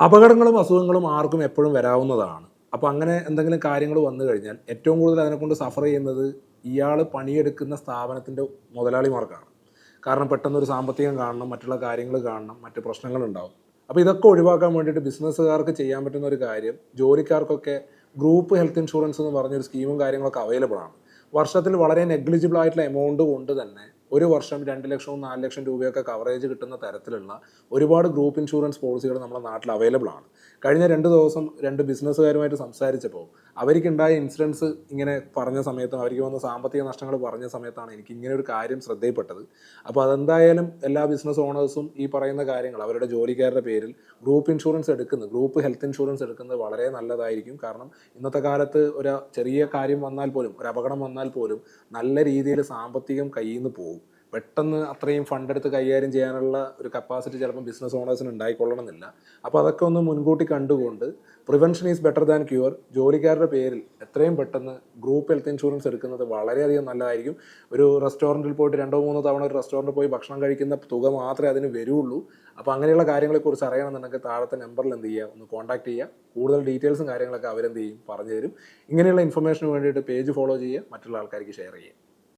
അപകടങ്ങളും അസുഖങ്ങളും ആർക്കും എപ്പോഴും വരാവുന്നതാണ്. അപ്പോൾ അങ്ങനെ എന്തെങ്കിലും കാര്യങ്ങൾ വന്നു കഴിഞ്ഞാൽ ഏറ്റവും കൂടുതൽ അതിനെക്കൊണ്ട് സഫർ ചെയ്യുന്നത് ഇയാൾ പണിയെടുക്കുന്ന സ്ഥാപനത്തിന്റെ മുതലാളിമാർക്കാണ്. കാരണം പെട്ടെന്ന് ഒരു സാമ്പത്തികം കാണണം മറ്റുള്ള കാര്യങ്ങൾ കാണണം മറ്റ് പ്രശ്നങ്ങളുണ്ടാവും അപ്പോൾ ഇതൊക്കെ ഒഴിവാക്കാൻ വേണ്ടിയിട്ട് ബിസിനസ്സുകാർക്ക് ചെയ്യാൻ പറ്റുന്ന ഒരു കാര്യം ജോലിക്കാർക്കൊക്കെ ഗ്രൂപ്പ് ഹെൽത്ത് ഇൻഷുറൻസ് എന്ന് പറഞ്ഞൊരു സ്കീമും കാര്യങ്ങളൊക്കെ അവൈലബിൾ ആണ് വർഷത്തിൽ വളരെ നെഗ്ലിജിബിൾ ആയിട്ടുള്ള എമൗണ്ട് കൊണ്ട് തന്നെ ഒരു വർഷം രണ്ട് ലക്ഷവും നാല് ലക്ഷം രൂപയൊക്കെ കവറേജ് കിട്ടുന്ന തരത്തിലുള്ള ഒരുപാട് ഗ്രൂപ്പ് ഇൻഷുറൻസ് പോളിസികൾ നമ്മുടെ നാട്ടിൽ അവൈലബിൾ ആണ്. കഴിഞ്ഞ രണ്ട് ദിവസം രണ്ട് ബിസിനസ്സുകാരുമായിട്ട് സംസാരിച്ചപ്പോൾ അവർക്കുണ്ടായ ഇൻഷുറൻസ് ഇങ്ങനെ പറഞ്ഞ സമയത്തും അവർക്ക് വന്ന സാമ്പത്തിക നഷ്ടങ്ങൾ പറഞ്ഞ സമയത്താണ് എനിക്ക് ഇങ്ങനെ ഒരു കാര്യം ശ്രദ്ധയിൽപ്പെട്ടത്. അപ്പോൾ അതെന്തായാലും എല്ലാ ബിസിനസ് ഓണേഴ്സും ഈ പറയുന്ന കാര്യങ്ങൾ അവരുടെ ജോലിക്കാരുടെ പേരിൽ ഗ്രൂപ്പ് ഇൻഷുറൻസ് എടുക്കുന്നത് ഗ്രൂപ്പ് ഹെൽത്ത് ഇൻഷുറൻസ് എടുക്കുന്നത് വളരെ നല്ലതായിരിക്കും. കാരണം ഇന്നത്തെ കാലത്ത് ഒരു ചെറിയ കാര്യം വന്നാൽ പോലും ഒരു അപകടം വന്നാൽ പോലും നല്ല രീതിയിൽ സാമ്പത്തികം കയ്യിൽ നിന്ന് പോകും. പെട്ടെന്ന് അത്രയും ഫണ്ട് എടുത്ത് കൈകാര്യം ചെയ്യാനുള്ള ഒരു കപ്പാസിറ്റി ചിലപ്പോൾ ബിസിനസ് ഓണേഴ്സിന് ഉണ്ടായിക്കൊള്ളണം എന്നില്ല അപ്പോൾ അതൊക്കെ ഒന്ന് മുൻകൂട്ടി കണ്ടുകൊണ്ട് prevention is better than cure ജോലിക്കാരുടെ പേരിൽ എത്രയും പെട്ടെന്ന് ഗ്രൂപ്പ് ഹെൽത്ത് ഇൻഷുറൻസ് എടുക്കുന്നത് വളരെയധികം നല്ലതായിരിക്കും. ഒരു റെസ്റ്റോറന്റിൽ പോയിട്ട് രണ്ടോ മൂന്നോ തവണ ഒരു റെസ്റ്റോറന്റിൽ പോയി ഭക്ഷണം കഴിക്കുന്ന തുക മാത്രമേ അതിന് വരുള്ളൂ. അപ്പോൾ അങ്ങനെയുള്ള കാര്യങ്ങളെക്കുറിച്ച് അറിയണമെന്നുണ്ടെങ്കിൽ താഴത്തെ നമ്പറിൽ എന്ത് ചെയ്യുക? ഒന്ന് കോൺടാക്ട് ചെയ്യുക. കൂടുതൽ ഡീറ്റെയിൽസും കാര്യങ്ങളൊക്കെ അവരെന്ത് ചെയ്യും? പറഞ്ഞു തരും ഇങ്ങനെയുള്ള ഇൻഫർമേഷന് വേണ്ടിയിട്ട് പേജ് ഫോളോ ചെയ്യുക. മറ്റുള്ള ആൾക്കാർക്ക് ഷെയർ ചെയ്യുക.